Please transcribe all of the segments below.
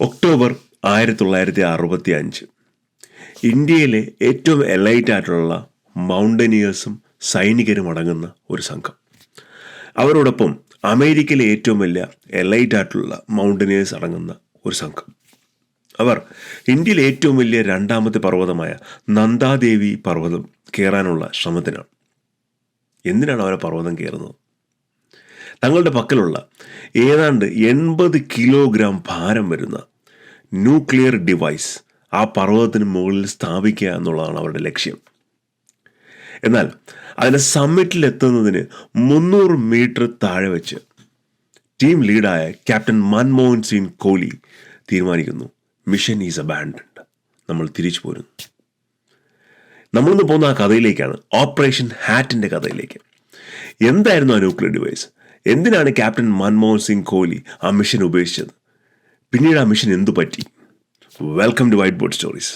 October ആയിരത്തി തൊള്ളായിരത്തി അറുപത്തി അഞ്ച് ഇന്ത്യയിലെ ഏറ്റവും എലൈറ്റ് ആയിട്ടുള്ള മൗണ്ടനിയേഴ്സും സൈനികരും അടങ്ങുന്ന ഒരു സംഘം. അവരോടൊപ്പം അമേരിക്കയിലെ ഏറ്റവും വലിയ എലൈറ്റ് ആയിട്ടുള്ള മൗണ്ടനിയേഴ്സ് അടങ്ങുന്ന ഒരു സംഘം. അവർ ഇന്ത്യയിലെ ഏറ്റവും വലിയ രണ്ടാമത്തെ പർവതമായ നന്ദാദേവി പർവതം കയറാനുള്ള ശ്രമത്തിനാണ്. എന്തിനാണ് അവരെ പർവതം കയറുന്നത് തങ്ങളുടെ പക്കലുള്ള ഏതാണ്ട് എൺപത് കിലോഗ്രാം ഭാരം വരുന്ന ന്യൂക്ലിയർ ഡിവൈസ് ആ പർവതത്തിന് മുകളിൽ സ്ഥാപിക്കുക എന്നുള്ളതാണ് അവരുടെ ലക്ഷ്യം. എന്നാൽ അതിന്റെ സമ്മിറ്റിൽ എത്തുന്നതിന് മുന്നൂറ് മീറ്റർ താഴെ വെച്ച് ടീം ലീഡായ ക്യാപ്റ്റൻ മൻമോഹൻ സിംഗ് കോഹ്ലി തീരുമാനിക്കുന്നു മിഷൻ ഈസ് അബാൻഡൻഡ്. നമ്മൾ തിരിച്ചു പോരുന്നു. നമ്മളിന്ന് പോകുന്ന ആ കഥയിലേക്കാണ് ഓപ്പറേഷൻ ഹാറ്റിന്റെ കഥയിലേക്ക്. എന്തായിരുന്നു ആ ന്യൂക്ലിയർ ഡിവൈസ്? എന്തിനാണ് ക്യാപ്റ്റൻ മൻമോഹൻ സിംഗ് കോഹ്ലി ആ മിഷൻ ഉപേക്ഷിച്ചത്? പിന്നീട് ആ മിഷൻ എന്തു പറ്റി? Welcome to white board stories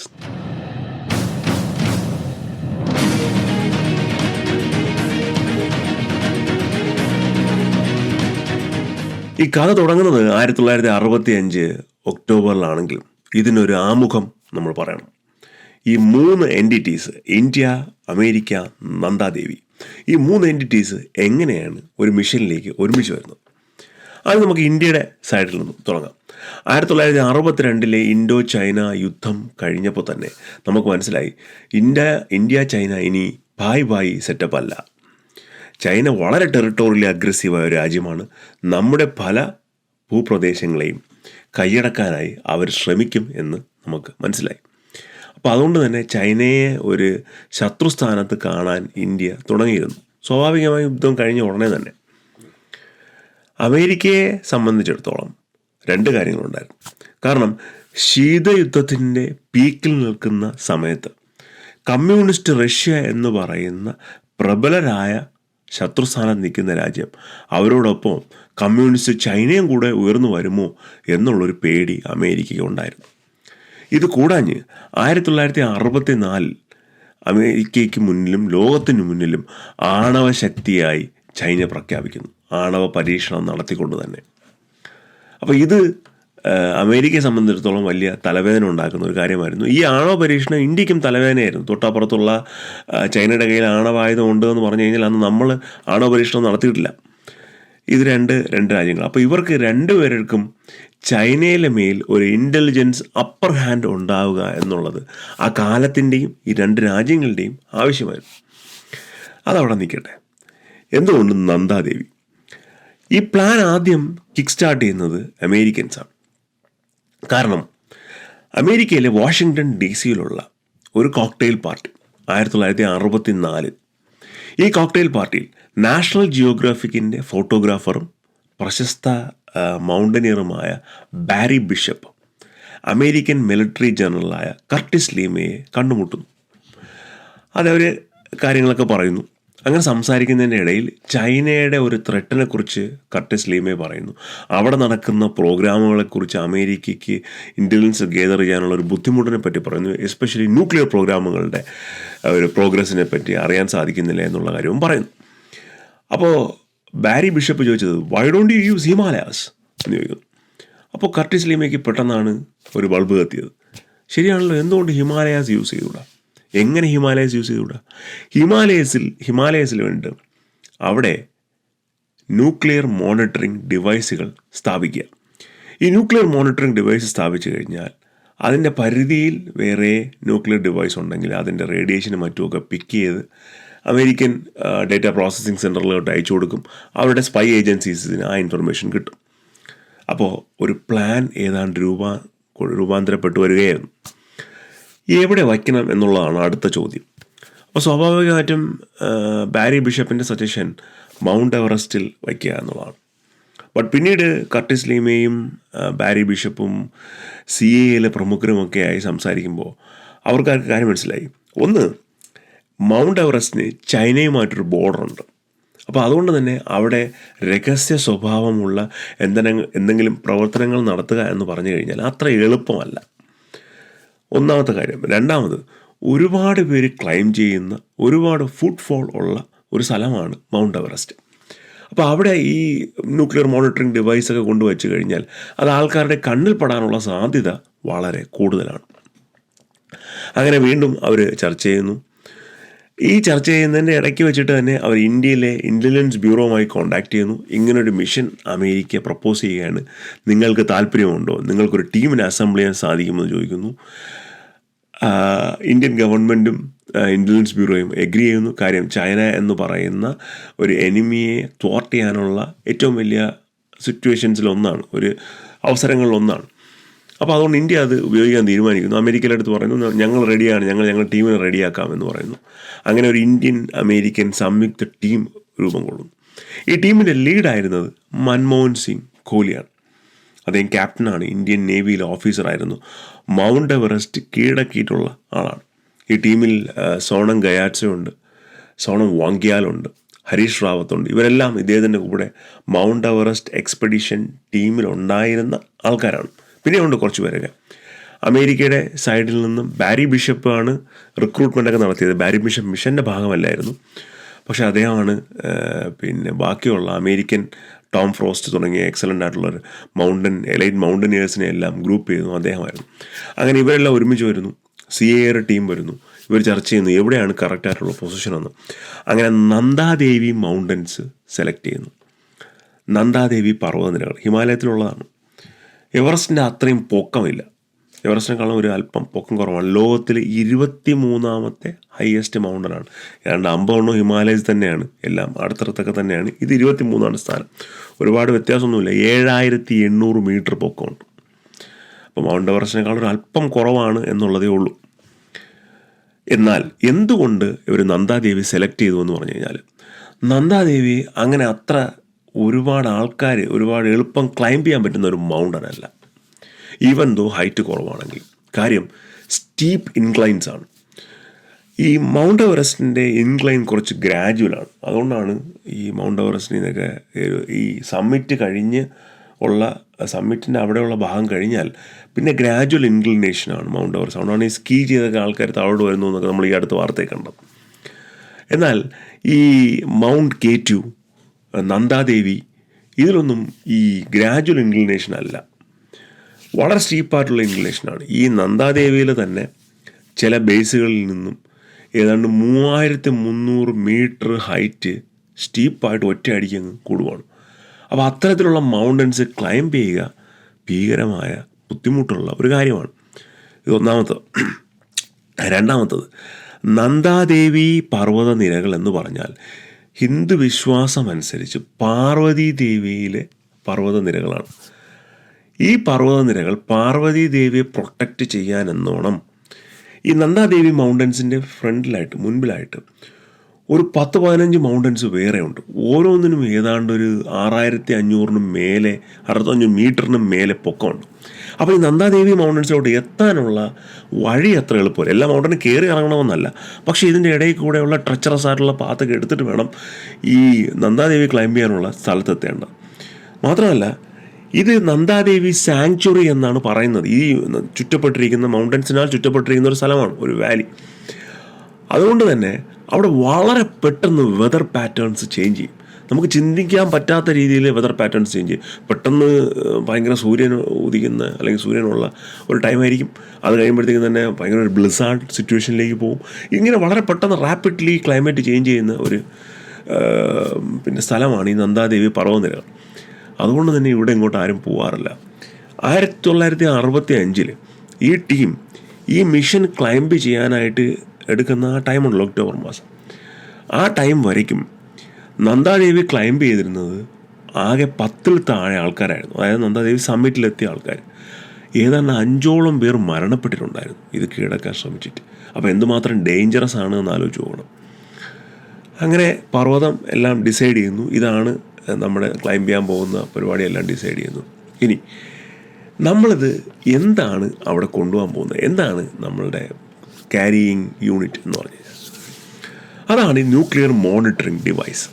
ഈ കഥ തുടങ്ങുന്നത് ആയിരത്തി തൊള്ളായിരത്തി അറുപത്തി അഞ്ച് ഒക്ടോബറിലാണെങ്കിലും ഇതിനൊരു ആമുഖം നമ്മൾ പറയണം. ഈ മൂന്ന് എന്റിറ്റീസ് ഇന്ത്യ അമേരിക്ക നന്ദാദേവി ഈ മൂന്ന് എന്റിറ്റീസ് എങ്ങനെയാണ് ഒരു മിഷനിലേക്ക് ഒരുമിച്ച് വരുന്നത്? അത് നമുക്ക് ഇന്ത്യയുടെ സൈഡിൽ നിന്ന് തുടങ്ങാം. ആയിരത്തി തൊള്ളായിരത്തി അറുപത്തിരണ്ടിലെ ഇൻഡോ ചൈന യുദ്ധം കഴിഞ്ഞപ്പോൾ തന്നെ നമുക്ക് മനസ്സിലായി ഇന്ത്യ ഇന്ത്യ ചൈന ഇനി ബായ് ബായ് സെറ്റപ്പ് അല്ല. ചൈന വളരെ ടെറിട്ടോറിയലി അഗ്രസീവായ ഒരു രാജ്യമാണ്. നമ്മുടെ പല ഭൂപ്രദേശങ്ങളെയും കൈയടക്കാനായി അവർ ശ്രമിക്കും എന്ന് നമുക്ക് മനസ്സിലായി. അപ്പോൾ അതുകൊണ്ട് തന്നെ ചൈനയെ ഒരു ശത്രുസ്ഥാനത്ത് കാണാൻ ഇന്ത്യ തുടങ്ങിയിരുന്നു. സ്വാഭാവികമായി യുദ്ധം കഴിഞ്ഞ ഉടനെ തന്നെ. അമേരിക്കയെ സംബന്ധിച്ചിടത്തോളം രണ്ട് കാര്യങ്ങളുണ്ടായിരുന്നു. കാരണം ശീതയുദ്ധത്തിന്റെ പീക്കിൽ നിൽക്കുന്ന സമയത്ത് കമ്മ്യൂണിസ്റ്റ് റഷ്യ എന്ന് പറയുന്ന പ്രബലരായ ശത്രുസ്ഥാനത്ത് നിൽക്കുന്ന രാജ്യം അവരോടൊപ്പം കമ്മ്യൂണിസ്റ്റ് ചൈനയും കൂടെ ഉയർന്നു വരുമോ എന്നുള്ളൊരു പേടി അമേരിക്കയ്ക്ക് ഉണ്ടായിരുന്നു. ഇത് കൂടാഞ്ഞ് ആയിരത്തി തൊള്ളായിരത്തി അറുപത്തി നാലിൽ അമേരിക്കയ്ക്ക് മുന്നിലും ലോകത്തിന് മുന്നിലും ആണവ ശക്തിയായി ചൈന പ്രഖ്യാപിക്കുന്നു. ആണവ പരീക്ഷണം നടത്തിക്കൊണ്ട് തന്നെ. അപ്പോൾ ഇത് അമേരിക്കയെ സംബന്ധിച്ചിടത്തോളം വലിയ തലവേദന ഉണ്ടാക്കുന്ന ഒരു കാര്യമായിരുന്നു. ഈ ആണവ പരീക്ഷണം ഇന്ത്യക്കും തലവേദനയായിരുന്നു. തൊട്ടപ്പുറത്തുള്ള ചൈനയുടെ കയ്യിൽ ആണവായുധം ഉണ്ട് എന്ന് പറഞ്ഞു കഴിഞ്ഞാൽ അന്ന് നമ്മൾ ആണവ പരീക്ഷണം നടത്തിയിട്ടില്ല. ഇത് രണ്ട് രണ്ട് രാജ്യങ്ങൾ. അപ്പോൾ ഇവർക്ക് രണ്ടുപേർക്കും ചൈനയിലെ മേൽ ഒരു ഇന്റലിജൻസ് അപ്പർ ഹാൻഡ് ഉണ്ടാവുക എന്നുള്ളത് ആ കാലത്തിന്റെയും ഈ രണ്ട് രാജ്യങ്ങളുടെയും ആവശ്യമായിരുന്നു. അതവിടെ നിൽക്കട്ടെ. എന്തുകൊണ്ട് നന്ദാദേവി? ഈ പ്ലാൻ ആദ്യം കിക്ക് സ്റ്റാർട്ട് ചെയ്യുന്നത് അമേരിക്കൻസാണ് കാരണം അമേരിക്കയിലെ വാഷിങ്ടൺ ഡി സിയിലുള്ള ഒരു കോക്ടെയിൽ പാർട്ടി ആയിരത്തി തൊള്ളായിരത്തി അറുപത്തി നാല് ഈ കോക്ടെയിൽ പാർട്ടിയിൽ നാഷണൽ ജിയോഗ്രാഫിക്കിന്റെ ഫോട്ടോഗ്രാഫറും പ്രശസ്ത മൗണ്ടനിയറുമായ ബാരി ബിഷപ്പ് അമേരിക്കൻ മിലിറ്ററി ജനറലായ കർട്ടിസ് ലീമയെ കണ്ടുമുട്ടുന്നു. അതവർ കാര്യങ്ങളൊക്കെ പറയുന്നു. അങ്ങനെ സംസാരിക്കുന്നതിന്റെ ഇടയിൽ ചൈനയുടെ ഒരു ത്രെട്ടിനെ കുറിച്ച് കർട്ടിസ് ലീമേ പറയുന്നു. അവിടെ നടക്കുന്ന പ്രോഗ്രാമുകളെക്കുറിച്ച് അമേരിക്കയ്ക്ക് ഇന്റലിജൻസ് ഗേദർ ചെയ്യാനുള്ള ഒരു ബുദ്ധിമുട്ടിനെ പറ്റി പറയുന്നു. എസ്പെഷ്യലി ന്യൂക്ലിയർ പ്രോഗ്രാമുകളുടെ ഒരു പ്രോഗ്രസ്സിനെ പറ്റി അറിയാൻ സാധിക്കുന്നില്ല എന്നുള്ള കാര്യവും പറയുന്നു. അപ്പോൾ ബാരി ബിഷപ്പ് ചോദിച്ചത് why don't you use Himalayas എന്ന് ചോദിക്കുന്നു. അപ്പോൾ കർട്ടിസ് ലീമയ്ക്ക് പെട്ടെന്നാണ് ഒരു ബൾബ് കത്തിയത്. ശരിയാണല്ലോ എന്തുകൊണ്ട് ഹിമാലയാസ് യൂസ് ചെയ്തുകൂടാ? എങ്ങനെ ഹിമാലയസ് യൂസ് ചെയ്തുകൂടാ? ഹിമാലയസിൽ ഹിമാലയസിൽ വേണ്ടിയിട്ട് അവിടെ ന്യൂക്ലിയർ മോണിറ്ററിംഗ് ഡിവൈസുകൾ സ്ഥാപിക്കുക. ഈ ന്യൂക്ലിയർ മോണിറ്ററിംഗ് ഡിവൈസ് സ്ഥാപിച്ചു കഴിഞ്ഞാൽ അതിന്റെ പരിധിയിൽ വേറെ ന്യൂക്ലിയർ ഡിവൈസ് ഉണ്ടെങ്കിൽ അതിന്റെ റേഡിയേഷനും മറ്റുമൊക്കെ പിക്ക് ചെയ്ത് അമേരിക്കൻ ഡേറ്റ പ്രോസസ്സിംഗ് സെന്ററിലോട്ട് അയച്ചു കൊടുക്കും. അവരുടെ സ്പൈ ഏജൻസീസിന് ആ ഇൻഫർമേഷൻ കിട്ടും. അപ്പോൾ ഒരു പ്ലാൻ ഏതാണ്ട് രൂപ രൂപാന്തരപ്പെട്ടു വരികയായിരുന്നു. എവിടെ വയ്ക്കണം എന്നുള്ളതാണ് അടുത്ത ചോദ്യം. അപ്പോൾ സ്വാഭാവികമായിട്ടും ബാരി ബിഷപ്പിന്റെ സജഷൻ മൗണ്ട് എവറസ്റ്റിൽ വയ്ക്കുക എന്നുള്ളതാണ്. ബട്ട് പിന്നീട് കർട്ടിസ് ലീമയും ബാരി ബിഷപ്പും സി എയിലെ പ്രമുഖരുമൊക്കെ ആയി സംസാരിക്കുമ്പോൾ അവർക്ക് കാര്യം മനസ്സിലായി. ഒന്ന് മൗണ്ട് എവറസ്റ്റിന് ചൈനയുമായിട്ടൊരു ബോർഡറുണ്ട്. അപ്പോൾ അതുകൊണ്ട് തന്നെ അവിടെ രഹസ്യ സ്വഭാവമുള്ള എന്തെങ്കിലും എന്തെങ്കിലും പ്രവർത്തനങ്ങൾ നടത്തുക എന്ന് പറഞ്ഞു കഴിഞ്ഞാൽ അത്ര എളുപ്പമല്ല. ഒന്നാമത്തെ കാര്യം. രണ്ടാമത് ഒരുപാട് പേര് ക്ലൈം ചെയ്യുന്ന ഒരുപാട് ഫുട്ഫോൾ ഉള്ള ഒരു സ്ഥലമാണ് മൗണ്ട് എവറസ്റ്റ്. അപ്പോൾ അവിടെ ഈ ന്യൂക്ലിയർ മോണിറ്ററിംഗ് ഡിവൈസൊക്കെ കൊണ്ടുവച്ച് കഴിഞ്ഞാൽ അത് ആൾക്കാരുടെ കണ്ണിൽ പെടാനുള്ള സാധ്യത വളരെ കൂടുതലാണ്. അങ്ങനെ വീണ്ടും അവർ ചർച്ച ചെയ്യുന്നു. ഈ ചർച്ച ചെയ്യുന്നതിന്റെ ഇടയ്ക്ക് വെച്ചിട്ട് തന്നെ അവർ ഇന്ത്യയിലെ ഇന്റലിജൻസ് ബ്യൂറോവുമായി കോൺടാക്ട് ചെയ്യുന്നു. ഇങ്ങനൊരു മിഷൻ അമേരിക്ക പ്രപ്പോസ് ചെയ്യുകയാണ്. നിങ്ങൾക്ക് താല്പര്യമുണ്ടോ? നിങ്ങൾക്കൊരു ടീമിനെ അസംബിൾ ചെയ്യാൻ സാധിക്കുമെന്ന് ചോദിക്കുന്നു. ഇന്ത്യൻ ഗവൺമെന്റും ഇന്റലിജൻസ് ബ്യൂറോയും എഗ്രി ചെയ്യുന്നു. കാര്യം ചൈന എന്ന് പറയുന്ന ഒരു എനിമിയെ ത്വാർട്ട് ചെയ്യാനുള്ള ഏറ്റവും വലിയ സിറ്റുവേഷൻസിലൊന്നാണ് ഒരു അവസരങ്ങളിലൊന്നാണ് അപ്പോൾ അതുകൊണ്ട് ഇന്ത്യ അത് ഉപയോഗിക്കാൻ തീരുമാനിക്കുന്നു. അമേരിക്കയുടെ അടുത്ത് പറയുന്നു ഞങ്ങൾ റെഡിയാണ് ഞങ്ങൾ ഞങ്ങൾ ടീമിനെ റെഡിയാക്കാം എന്ന് പറയുന്നു. അങ്ങനെ ഒരു ഇന്ത്യൻ അമേരിക്കൻ സംയുക്ത ടീം രൂപം കൊള്ളുന്നു. ഈ ടീമിന്റെ ലീഡായിരുന്നത് മൻമോഹൻ സിംഗ് കോഹ്ലിയാണ് അദ്ദേഹം ക്യാപ്റ്റനാണ് ഇന്ത്യൻ നേവിയിലെ ഓഫീസറായിരുന്നു മൗണ്ട് എവറസ്റ്റ് കീഴടക്കിയിട്ടുള്ള ആളാണ്. ഈ ടീമിൽ സോണം ഗയാറ്റ്സയുണ്ട് സോണം വാങ്ക്യാലുണ്ട് ഹരീഷ് റാവത്തുണ്ട് ഇവരെല്ലാം ഇദ്ദേഹത്തിന്റെ കൂടെ മൗണ്ട് എവറസ്റ്റ് എക്സ്പെഡിഷൻ ടീമിലുണ്ടായിരുന്ന ആൾക്കാരാണ്. പിന്നെയുണ്ട് കുറച്ച് പേരൊക്കെ. അമേരിക്കയുടെ സൈഡിൽ നിന്നും ബാരി ബിഷപ്പാണ് റിക്രൂട്ട്മെന്റ് ഒക്കെ നടത്തിയത്. ബാരി ബിഷപ്പ് മിഷന്റെ ഭാഗമല്ലായിരുന്നു. പക്ഷേ അദ്ദേഹമാണ് പിന്നെ ബാക്കിയുള്ള അമേരിക്കൻ ടോം ഫ്രോസ്റ്റ് തുടങ്ങിയ എക്സലന്റ് ആയിട്ടുള്ള ഒരു മൗണ്ടൻ എലൈറ്റ് മൗണ്ടനിയേഴ്സിനെ എല്ലാം ഗ്രൂപ്പ് ചെയ്യുന്നു അദ്ദേഹമായിരുന്നു. അങ്ങനെ ഇവരെല്ലാം ഒരുമിച്ച് വരുന്നു. സി എയുടെ ടീം വരുന്നു. ഇവർ ചർച്ച ചെയ്യുന്നു എവിടെയാണ് കറക്റ്റായിട്ടുള്ള പൊസിഷൻ എന്ന്. അങ്ങനെ നന്ദാദേവി മൗണ്ടൻസ് സെലക്ട് ചെയ്യുന്നു. നന്ദാദേവി പർവതനിരകൾ ഹിമാലയത്തിലുള്ളതാണ്. എവറസ്റ്റിന്റെ അത്രയും പൊക്കമില്ല. എവറസ്റ്റിനെക്കാളും ഒരു അല്പം പൊക്കം കുറവാണ്. ലോകത്തിലെ ഇരുപത്തി മൂന്നാമത്തെ ഹയസ്റ്റ് മൗണ്ടനാണ് ഏതാണ്ട് അമ്പതെണ്ണം ഹിമാലയസ് തന്നെയാണ് എല്ലാം. അടുത്തടുത്തൊക്കെ തന്നെയാണ്. ഇത് ഇരുപത്തി മൂന്നാണ് സ്ഥാനം. ഒരുപാട് വ്യത്യാസമൊന്നുമില്ല. ഏഴായിരത്തി എണ്ണൂറ് മീറ്റർ പൊക്കമുണ്ട്. അപ്പോൾ മൗണ്ട് എവറസ്റ്റിനേക്കാൾ ഒരു അല്പം കുറവാണ് എന്നുള്ളതേ ഉള്ളൂ. എന്നാൽ എന്തുകൊണ്ട് ഇവർ നന്ദാദേവി സെലക്ട് ചെയ്തു എന്ന് പറഞ്ഞു കഴിഞ്ഞാൽ നന്ദാദേവി അങ്ങനെ അത്ര ഒരുപാട് ആൾക്കാർ ഒരുപാട് എളുപ്പം ക്ലൈംബ് ചെയ്യാൻ പറ്റുന്ന ഒരു മൗണ്ടൻ അല്ല. ഈവൻ ദോ ഹൈറ്റ് കുറവാണെങ്കിൽ. കാര്യം സ്റ്റീപ്പ് ഇൻക്ലൈൻസ് ആണ്. ഈ മൗണ്ട് എവറസ്റ്റിന്റെ ഇൻക്ലൈൻ കുറച്ച് ഗ്രാജുവലാണ് അതുകൊണ്ടാണ് ഈ മൗണ്ട് എവറസ്റ്റിൽ നിന്നൊക്കെ ഈ സമ്മിറ്റ് കഴിഞ്ഞ് ഉള്ള സമ്മിറ്റിന്റെ അവിടെയുള്ള ഭാഗം കഴിഞ്ഞാൽ പിന്നെ ഗ്രാജുവൽ ഇൻക്ലിനേഷനാണ് മൗണ്ട് എവറസ്റ്റ് അതുകൊണ്ടാണ് ഈ സ്കീ ചെയ്തൊക്കെ ആൾക്കാർ താഴോട്ട് വരുന്നു എന്നൊക്കെ നമ്മൾ ഈ അടുത്ത വാർത്തയിൽ കണ്ടത്. എന്നാൽ ഈ മൗണ്ട് കേറ്റു നന്ദാദേവി ഇതിലൊന്നും ഈ ഗ്രാജുവൽ ഇൻക്ലിനേഷൻ അല്ല. വളരെ സ്റ്റീപ്പായിട്ടുള്ള ഇൻക്ലിനേഷനാണ് ഈ നന്ദാദേവിയിൽ തന്നെ ചില ബേസുകളിൽ നിന്നും ഏതാണ്ട് മൂവായിരത്തി മുന്നൂറ് മീറ്റർ ഹൈറ്റ് സ്റ്റീപ്പായിട്ട് ഒറ്റയടിക്ക് അങ്ങ് കൂടുവാണ്. അപ്പോൾ അത്തരത്തിലുള്ള മൗണ്ടൻസ് ക്ലൈംബ് ചെയ്യുക ഭീകരമായ ബുദ്ധിമുട്ടുള്ള ഒരു കാര്യമാണ്. ഇത് ഒന്നാമത്തത്. രണ്ടാമത്തത് നന്ദാദേവി പർവത നിരകൾ എന്ന് പറഞ്ഞാൽ ഹിന്ദു വിശ്വാസം അനുസരിച്ച് പാർവതി ദേവിയിലെ പർവത നിരകളാണ് ഈ പർവതനിരകൾ പാർവതി ദേവിയെ പ്രൊട്ടക്റ്റ് ചെയ്യാനെന്നോണം ഈ നന്ദാദേവി മൗണ്ടൻസിന്റെ ഫ്രണ്ടിലായിട്ട് മുൻപിലായിട്ട് ഒരു പത്ത് പതിനഞ്ച് മൗണ്ടൻസ് വേറെ ഉണ്ട് ഓരോന്നിനും ഏതാണ്ട് ഒരു ആറായിരത്തി അഞ്ഞൂറിനും മേലെ അറുപത്തഞ്ച് മീറ്ററിനും മേലെ പൊക്കമുണ്ട്. അപ്പോൾ ഈ നന്ദാദേവി മൗണ്ടൻസിലോട്ട് എത്താനുള്ള വഴി അത്ര എളുപ്പമില്ല. എല്ലാ മൗണ്ടനും കയറി ഇറങ്ങണമെന്നല്ല. പക്ഷേ ഇതിന്റെ ഇടയിൽ കൂടെയുള്ള ട്രച്ചറസ് ആയിട്ടുള്ള പാത്തൊക്കെ എടുത്തിട്ട് വേണം ഈ നന്ദാദേവി ക്ലൈംബ് ചെയ്യാനുള്ള സ്ഥലത്തെത്തേണ്ടത് മാത്രമല്ല ഇത് നന്ദാദേവി സാങ്ച്വറി എന്നാണ് പറയുന്നത്. ഈ ചുറ്റപ്പെട്ടിരിക്കുന്ന മൗണ്ടൻസിനാൽ ചുറ്റപ്പെട്ടിരിക്കുന്ന ഒരു സ്ഥലമാണ് ഒരു വാലി അതുകൊണ്ട് തന്നെ അവിടെ വളരെ പെട്ടെന്ന് വെതർ പാറ്റേൺസ് ചേഞ്ച് ചെയ്യും. നമുക്ക് ചിന്തിക്കാൻ പറ്റാത്ത രീതിയിൽ വെതർ പാറ്റേൺസ് ചേഞ്ച് ചെയ്യും. പെട്ടെന്ന് ഭയങ്കര സൂര്യൻ ഉദിക്കുന്ന അല്ലെങ്കിൽ സൂര്യനുള്ള ഒരു ടൈമായിരിക്കും അത് കഴിയുമ്പോഴത്തേക്കും തന്നെ ഭയങ്കര ഒരു ബ്ലിസാർഡ് സിറ്റുവേഷനിലേക്ക് പോകും. ഇങ്ങനെ വളരെ പെട്ടെന്ന് റാപ്പിഡ്ലി ക്ലൈമറ്റ് ചേഞ്ച് ചെയ്യുന്ന ഒരു പിന്നെ സ്ഥലമാണ് ഈ നന്ദാദേവി പർവനിരകൾ അതുകൊണ്ട് തന്നെ ഇവിടെ ഇങ്ങോട്ട് ആരും പോവാറില്ല. ആയിരത്തി തൊള്ളായിരത്തി അറുപത്തി അഞ്ചിൽ ഈ ടീം ഈ മിഷൻ ക്ലൈംബ് ചെയ്യാനായിട്ട് എടുക്കുന്ന ആ ടൈമുണ്ടല്ലോ ഒക്ടോബർ മാസം. ആ ടൈം വരയ്ക്കും നന്ദാദേവി ക്ലൈംബ് ചെയ്തിരുന്നത് ആകെ പത്തിൽ താഴെ ആൾക്കാരായിരുന്നു. അതായത് നന്ദാദേവി സമ്മിറ്റിലെത്തിയ ആൾക്കാർ. ഏതാണ്ട് അഞ്ചോളം പേർ മരണപ്പെട്ടിട്ടുണ്ടായിരുന്നു. ഇത് കീഴടക്കാൻ ശ്രമിച്ചിട്ട്. അപ്പോൾ എന്തുമാത്രം ഡേഞ്ചറസ് ആണ് എന്ന് ആലോചിച്ച് പോകണം. അങ്ങനെ പർവതം എല്ലാം ഡിസൈഡ് ചെയ്യുന്നു. ഇതാണ് നമ്മുടെ ക്ലൈംബ് ചെയ്യാൻ പോകുന്ന പരിപാടിയെല്ലാം ഡിസൈഡ് ചെയ്യുന്നു. ഇനി നമ്മളിത് എന്താണ് അവിടെ കൊണ്ടുപോകാൻ പോകുന്നത്? എന്താണ് നമ്മളുടെ ക്യാരിയിങ് യൂണിറ്റ് എന്ന് പറഞ്ഞു. അതാണ് ഈ ന്യൂക്ലിയർ മോണിറ്ററിംഗ് ഡിവൈസ്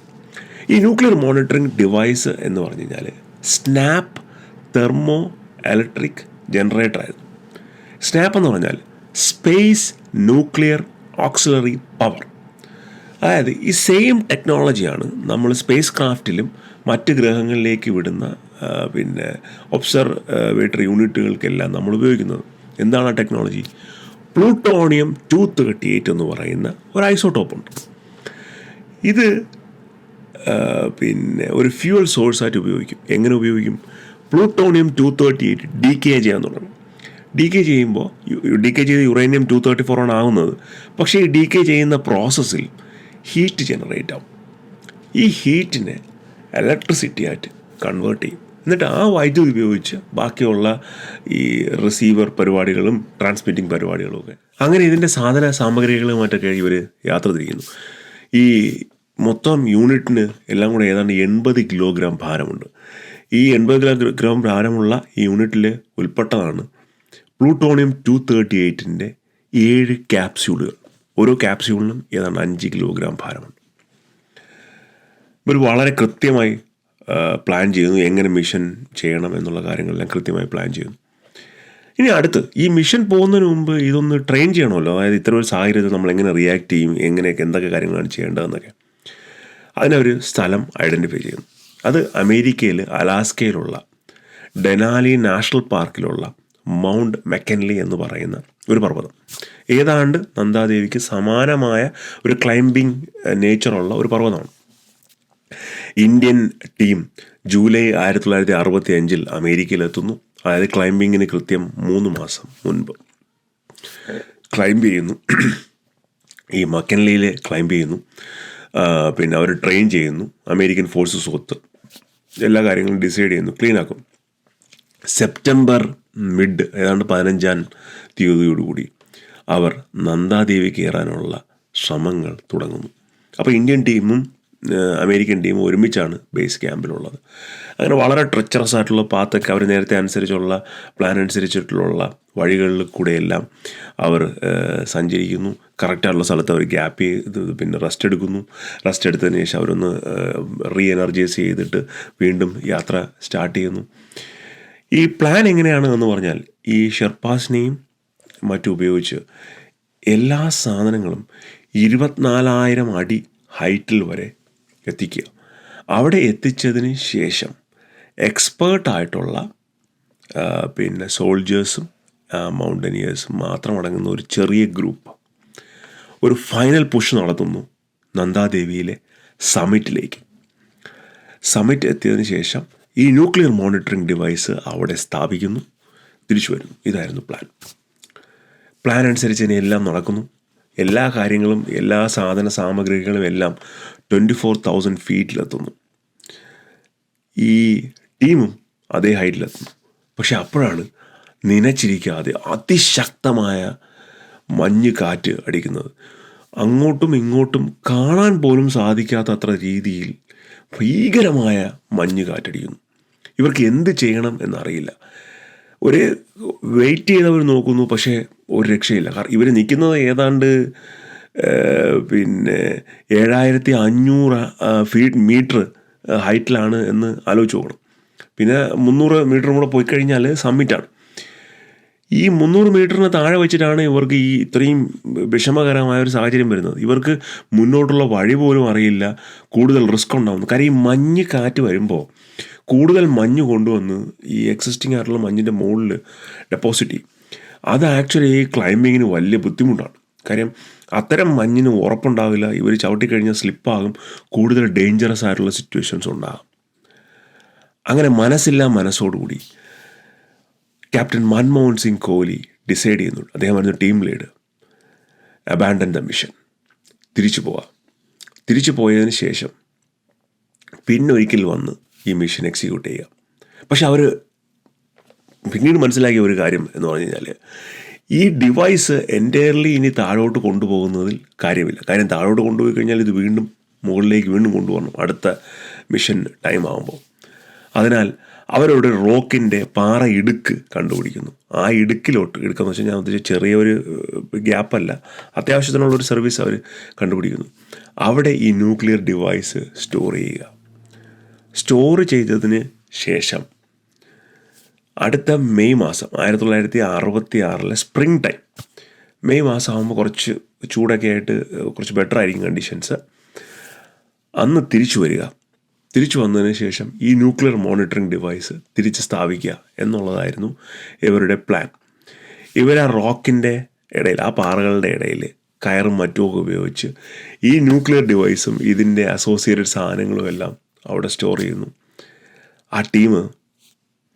ഈ ന്യൂക്ലിയർ മോണിറ്ററിംഗ് ഡിവൈസ് എന്ന് പറഞ്ഞു കഴിഞ്ഞാൽ സ്നാപ്പ് തെർമോ ഇലക്ട്രിക് ജനറേറ്റർ ആയിരുന്നു. സ്നാപ്പ് എന്ന് പറഞ്ഞാൽ സ്പേസ് ന്യൂക്ലിയർ ഓക്സിലറി പവർ അതായത് ഈ സെയിം ടെക്നോളജിയാണ് നമ്മൾ സ്പേസ് ക്രാഫ്റ്റിലും മറ്റ് ഗ്രഹങ്ങളിലേക്ക് വിടുന്ന പിന്നെ ഒബ്സർവേറ്ററി യൂണിറ്റുകൾക്കെല്ലാം നമ്മൾ ഉപയോഗിക്കുന്നത്. എന്താണ് ആ technology plutonium two thirty eight എന്ന് പറയുന്ന ഒരു ഐസോട്ടോപ്പ് ഉണ്ട്. ഇത് പിന്നെ ഒരു ഫ്യൂവൽ സോഴ്സായിട്ട് ഉപയോഗിക്കും. എങ്ങനെ ഉപയോഗിക്കും? Plutonium two thirty eight decay ചെയ്യാൻ തുടങ്ങും. ഡി കെ ചെയ്യുമ്പോൾ ഡി കെ ചെയ്ത് യുറേനിയം ടു തേർട്ടി ഫോർ ആണ് ആവുന്നത്. പക്ഷേ ഈ ഡി കെ ചെയ്യുന്ന പ്രോസസ്സിൽ ഹീറ്റ് ജനറേറ്റ് ആവും. ഈ ഹീറ്റിനെ ഇലക്ട്രിസിറ്റി ആയിട്ട് കൺവേർട്ട് ചെയ്യും. എന്നിട്ട് ആ വൈദ്യുതി ഉപയോഗിച്ച് ബാക്കിയുള്ള ഈ റിസീവർ പരിപാടികളും ട്രാൻസ്മിറ്റിംഗ് പരിപാടികളും ഒക്കെ. അങ്ങനെ ഇതിന്റെ സാധന സാമഗ്രികളുമായിട്ടൊക്കെ ഇവർ യാത്ര തിരിക്കുന്നു. ഈ മൊത്തം യൂണിറ്റിന് എല്ലാം കൂടെ ഏതാണ്ട് എൺപത് കിലോഗ്രാം ഭാരമുണ്ട്. ഈ എൺപത് കിലോഗ്രാം ഭാരമുള്ള ഈ യൂണിറ്റിൽ ഉൾപ്പെട്ടതാണ് പ്ലൂട്ടോണിയം ടു തേർട്ടി എയ്റ്റിന്റെ ഏഴ് ക്യാപ്സ്യൂളുകൾ ഓരോ ക്യാപ്സ്യൂളിനും ഏതാണ്ട് അഞ്ച് കിലോഗ്രാം ഭാരമുണ്ട്. ഇവർ വളരെ കൃത്യമായി പ്ലാൻ ചെയ്യുന്നു എങ്ങനെ മിഷൻ ചെയ്യണം എന്നുള്ള കാര്യങ്ങളെല്ലാം കൃത്യമായി പ്ലാൻ ചെയ്യുന്നു. ഇനി അടുത്ത് ഈ മിഷൻ പോകുന്നതിന് മുമ്പ് ഇതൊന്ന് ട്രെയിൻ ചെയ്യണമല്ലോ? അതായത് ഇത്ര ഒരു സാഹചര്യത്തിൽ നമ്മൾ എങ്ങനെ റിയാക്ട് ചെയ്യും എങ്ങനെയൊക്കെ എന്തൊക്കെ കാര്യങ്ങളാണ് ചെയ്യേണ്ടതെന്നൊക്കെ. അതിനൊരു സ്ഥലം ഐഡന്റിഫൈ ചെയ്യുന്നു. അത് അമേരിക്കയിൽ അലാസ്കയിലുള്ള ഡെനാലി നാഷണൽ പാർക്കിലുള്ള മൗണ്ട് മെക്കൻലി എന്ന് പറയുന്ന ഒരു പർവതം. ഏതാണ്ട് നന്ദാദേവിക്ക് സമാനമായ ഒരു ക്ലൈംബിംഗ് നേച്ചറുള്ള ഒരു പർവതമാണ്. ഇന്ത്യൻ ടീം ജൂലൈ ആയിരത്തി തൊള്ളായിരത്തി അറുപത്തി അഞ്ചിൽ അമേരിക്കയിലെത്തുന്നു. അതായത് ക്ലൈംബിങ്ങിന് കൃത്യം മൂന്ന് മാസം മുൻപ്. ക്ലൈംബ് ചെയ്യുന്നു. ഈ മക്കൻലിയിൽ ക്ലൈംബ് ചെയ്യുന്നു. പിന്നെ അവർ ട്രെയിൻ ചെയ്യുന്നു. അമേരിക്കൻ ഫോഴ്സസ് ഒത്ത് എല്ലാ കാര്യങ്ങളും ഡിസൈഡ് ചെയ്യുന്നു. ക്ലീൻ ആക്കും. സെപ്റ്റംബർ മിഡ് ഏതാണ്ട് പതിനഞ്ചാം തീയതിയോടുകൂടി അവർ നന്ദാദേവി കയറാനുള്ള ശ്രമങ്ങൾ തുടങ്ങുന്നു. അപ്പോൾ ഇന്ത്യൻ ടീമും അമേരിക്കൻ ടീം ഒരുമിച്ചാണ് ബേസ് ക്യാമ്പിലുള്ളത്. അങ്ങനെ വളരെ ട്രെച്ചറസ് ആയിട്ടുള്ള പാത്തൊക്കെ അവർ നേരത്തെ അനുസരിച്ചുള്ള പ്ലാൻ അനുസരിച്ചിട്ടുള്ള വഴികളിൽ കൂടെയെല്ലാം അവർ സഞ്ചരിക്കുന്നു. കറക്റ്റായിട്ടുള്ള സ്ഥലത്ത് അവർ ഗ്യാപ്പ് ചെയ്ത് പിന്നെ റെസ്റ്റ് എടുക്കുന്നു. റെസ്റ്റ് എടുത്തതിന് ശേഷം അവരൊന്ന് റീ എനർജൈസ് ചെയ്തിട്ട് വീണ്ടും യാത്ര സ്റ്റാർട്ട് ചെയ്യുന്നു. ഈ പ്ലാൻ എങ്ങനെയാണ് എന്ന് പറഞ്ഞാൽ ഈ ഷെർപ്പാസിനെയും മറ്റും ഉപയോഗിച്ച് എല്ലാ സാധനങ്ങളും ഇരുപത്തിനാലായിരം അടി ഹൈറ്റിൽ വരെ എത്തിക്കുക. അവിടെ എത്തിച്ചതിന് ശേഷം എക്സ്പേർട്ടായിട്ടുള്ള പിന്നെ സോൾജേഴ്സും മൗണ്ടനിയേഴ്സും മാത്രം അടങ്ങുന്ന ഒരു ചെറിയ ഗ്രൂപ്പ് ഒരു ഫൈനൽ പുഷ് നടത്തുന്നു നന്ദാദേവിയിലെ സമിറ്റിലേക്ക് സമിറ്റ് എത്തിയതിന് ശേഷം ഈ ന്യൂക്ലിയർ മോണിറ്ററിംഗ് ഡിവൈസ് അവിടെ സ്ഥാപിക്കുന്നു തിരിച്ചു വരുന്നു. ഇതായിരുന്നു പ്ലാൻ. പ്ലാൻ അനുസരിച്ച് ഇനി എല്ലാം നടക്കുന്നു. എല്ലാ കാര്യങ്ങളും എല്ലാ സാധന സാമഗ്രികളും എല്ലാം ട്വന്റി ഫോർ തൗസൻഡ് ഫീറ്റിലെത്തുന്നു ഈ ടീമും അതേ ഹൈറ്റിലെത്തുന്നു പക്ഷെ അപ്പോഴാണ് നനച്ചിരിക്കാതെ അതിശക്തമായ മഞ്ഞ് കാറ്റ് അടിക്കുന്നത്. അങ്ങോട്ടും ഇങ്ങോട്ടും കാണാൻ പോലും സാധിക്കാത്ത അത്ര രീതിയിൽ ഭീകരമായ മഞ്ഞ് കാറ്റടിക്കുന്നു. ഇവർക്ക് എന്ത് ചെയ്യണം എന്നറിയില്ല. ഒരു വെയിറ്റ് ചെയ്തവർ നോക്കുന്നു പക്ഷേ ഒരു രക്ഷയില്ല. കാരണം ഇവർ നിൽക്കുന്നത് ഏതാണ്ട് പിന്നെ ഏഴായിരത്തി അഞ്ഞൂറ് ഫീറ്റ് മീറ്റർ ഹൈറ്റിലാണ് എന്ന് ആലോചിച്ച് നോക്കണം. പിന്നെ മുന്നൂറ് മീറ്ററും കൂടെ പോയി കഴിഞ്ഞാൽ സമ്മിറ്റാണ് ഈ മുന്നൂറ് മീറ്ററിന് താഴെ വെച്ചിട്ടാണ് ഇവർക്ക് ഈ ഇത്രയും വിഷമകരമായ ഒരു സാഹചര്യം വരുന്നത്. ഇവർക്ക് മുന്നോട്ടുള്ള വഴി പോലും അറിയില്ല. കൂടുതൽ റിസ്ക് ഉണ്ടാകുന്നു കാര്യം ഈ മഞ്ഞ് കാറ്റ് വരുമ്പോൾ കൂടുതൽ മഞ്ഞ് കൊണ്ടുവന്ന് ഈ എക്സിസ്റ്റിംഗ് ആയിട്ടുള്ള മഞ്ഞിന്റെ മുകളിൽ ഡെപ്പോസിറ്റ് ചെയ്യും. അത് ആക്ച്വലി ഈ ക്ലൈമ്പിങ്ങിന് വലിയ ബുദ്ധിമുട്ടാണ്. കാര്യം അത്തരം മഞ്ഞിന് ഉറപ്പുണ്ടാവില്ല. ഇവർ ചവിട്ടിക്കഴിഞ്ഞാൽ സ്ലിപ്പാകും. കൂടുതൽ ഡേഞ്ചറസ് ആയിട്ടുള്ള സിറ്റുവേഷൻസ് ഉണ്ടാകും. അങ്ങനെ മനസ്സില്ല മനസ്സോടുകൂടി ക്യാപ്റ്റൻ മൻമോഹൻ സിംഗ് കോഹ്ലി ഡിസൈഡ് ചെയ്യുന്നുണ്ട്. അദ്ദേഹമായിരുന്നു team lead abandon the mission തിരിച്ചു പോവാം. തിരിച്ചു പോയതിന് ശേഷം പിന്നൊരിക്കൽ വന്ന് ഈ മിഷൻ എക്സിക്യൂട്ട് ചെയ്യുക. പക്ഷെ അവർ പിന്നീട് മനസ്സിലാക്കിയ ഒരു കാര്യം എന്ന് പറഞ്ഞു കഴിഞ്ഞാൽ ഈ ഡിവൈസ് എന്റയർലി ഇനി താഴോട്ട് കൊണ്ടുപോകുന്നതിൽ കാര്യമില്ല. കാര്യം താഴോട്ട് കൊണ്ടുപോയി കഴിഞ്ഞാൽ ഇത് വീണ്ടും മുകളിലേക്ക് വീണ്ടും കൊണ്ടുപോകണം അടുത്ത മിഷൻ ടൈം ആകുമ്പോൾ അതിനാൽ അവരവിടെ റോക്കിന്റെ പാറ ഇടുക്ക് കണ്ടുപിടിക്കുന്നു. ആ ഇടുക്കിലോട്ട് ഇടുക്കെന്ന് വെച്ചാൽ ഞാൻ ഉദ്ദേശിച്ച ചെറിയൊരു ഗ്യാപ്പല്ല അത്യാവശ്യത്തിനുള്ളൊരു സർവീസ് അവർ കണ്ടുപിടിക്കുന്നു. അവിടെ ഈ ന്യൂക്ലിയർ ഡിവൈസ് സ്റ്റോർ ചെയ്യുക. സ്റ്റോർ ചെയ്തതിന് ശേഷം അടുത്ത മെയ് മാസം ആയിരത്തി തൊള്ളായിരത്തി അറുപത്തി ആറിലെ സ്പ്രിങ് ടൈം മെയ് മാസം ആകുമ്പോൾ കുറച്ച് ചൂടൊക്കെ ആയിട്ട് കുറച്ച് ബെറ്റർ ആയിരിക്കും കണ്ടീഷൻസ് അന്ന് തിരിച്ചു വരിക. തിരിച്ചു വന്നതിന് ശേഷം ഈ ന്യൂക്ലിയർ മോണിറ്ററിംഗ് ഡിവൈസ് തിരിച്ച് സ്ഥാപിക്കുക എന്നുള്ളതായിരുന്നു ഇവരുടെ പ്ലാൻ ഇവർ ആ റോക്കിന്റെ ഇടയിൽ ആ പാറകളുടെ ഇടയിൽ കയറും മറ്റുമൊക്കെ ഉപയോഗിച്ച് ഈ ന്യൂക്ലിയർ ഡിവൈസും ഇതിന്റെ അസോസിയേറ്റഡ് സാധനങ്ങളും എല്ലാം അവിടെ സ്റ്റോർ ചെയ്യുന്നു. ആ ടീം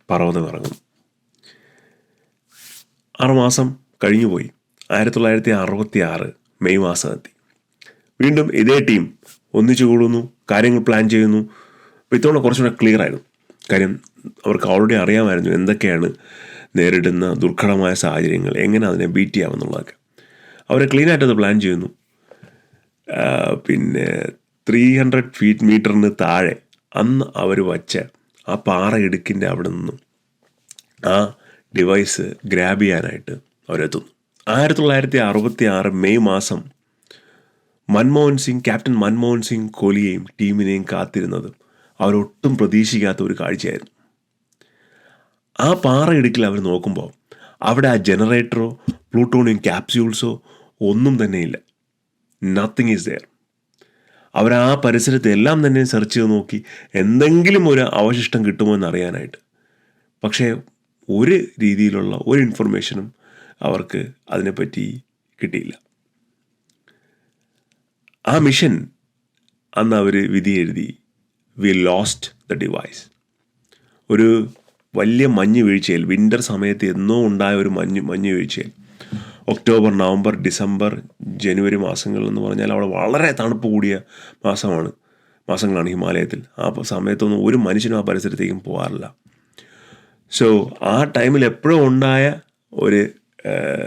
പർവതം ഇറങ്ങും ആറുമാസം കഴിഞ്ഞുപോയി. ആയിരത്തി തൊള്ളായിരത്തി അറുപത്തി ആറ് മെയ് മാസം എത്തി വീണ്ടും ഇതേ ടീം ഒന്നിച്ചു കൂടുന്നു കാര്യങ്ങൾ പ്ലാൻ ചെയ്യുന്നു. അപ്പോൾ ഇത്തവണ കുറച്ചുകൂടെ ക്ലിയർ ആയിരുന്നു. കാര്യം അവർക്ക് ഓൾറെഡി അറിയാമായിരുന്നു എന്തൊക്കെയാണ് നേരിടുന്ന ദുർഘടമായ സാഹചര്യങ്ങൾ എങ്ങനെ അതിനെ ബീറ്റ് ചെയ്യാമെന്നുള്ളതൊക്കെ. അവർ ക്ലീനായിട്ട് ആയിട്ടത് പ്ലാൻ ചെയ്യുന്നു. പിന്നെ ത്രീ ഹൺഡ്രഡ് ഫീറ്റ് മീറ്ററിന് താഴെ അന്ന് അവർ വച്ച ആ പാറ ഇടുക്കിന്റെ അവിടെ നിന്നും ആ ഡിവൈസ് ഗ്രാബ് ചെയ്യാനായിട്ട് അവരെത്തുന്നു ആയിരത്തി തൊള്ളായിരത്തി അറുപത്തി ആറ് മെയ് മാസം മൻമോഹൻ സിംഗ് ക്യാപ്റ്റൻ മൻമോഹൻ സിംഗ് കോഹ്ലിയെയും ടീമിനെയും കാത്തിരുന്നത് അവരൊട്ടും പ്രതീക്ഷിക്കാത്ത ഒരു കാഴ്ചയായിരുന്നു. ആ പാറ ഇടുക്കിൽ അവർ നോക്കുമ്പോൾ അവിടെ ആ ജനറേറ്ററോ പ്ലൂട്ടോണിയം ക്യാപ്സ്യൂൾസോ ഒന്നും തന്നെയില്ല നത്തിങ് ഈസ് ദെയർ അവർ ആ പരിസരത്ത് എല്ലാം തന്നെ സെർച്ച് ചെയ്ത് നോക്കി എന്തെങ്കിലും ഒരു അവശിഷ്ടം കിട്ടുമോ എന്ന് അറിയാനായിട്ട്. പക്ഷേ ഒരു രീതിയിലുള്ള ഒരു ഇൻഫർമേഷനും അവർക്ക് അതിനെപ്പറ്റി കിട്ടിയില്ല. ആ മിഷൻ അന്ന് അവർ വിധി എഴുതി വി ലോസ്റ്റ് ദ ഡിവൈസ് ഒരു വലിയ മഞ്ഞ് വീഴ്ചയിൽ വിന്റർ സമയത്ത് എന്നോ ഉണ്ടായ ഒരു മഞ്ഞ് മഞ്ഞ് വീഴ്ചയിൽ ഒക്ടോബർ നവംബർ ഡിസംബർ ജനുവരി മാസങ്ങൾ എന്ന് പറഞ്ഞാൽ അവിടെ വളരെ തണുപ്പ് കൂടിയ മാസമാണ് മാസങ്ങളാണ് ഹിമാലയത്തിൽ. ആ സമയത്തൊന്നും ഒരു മനുഷ്യനും ആ പരിസരത്തേക്കും പോകാറില്ല സോ ആ ടൈമിൽ എപ്പോഴും ഉണ്ടായ ഒരു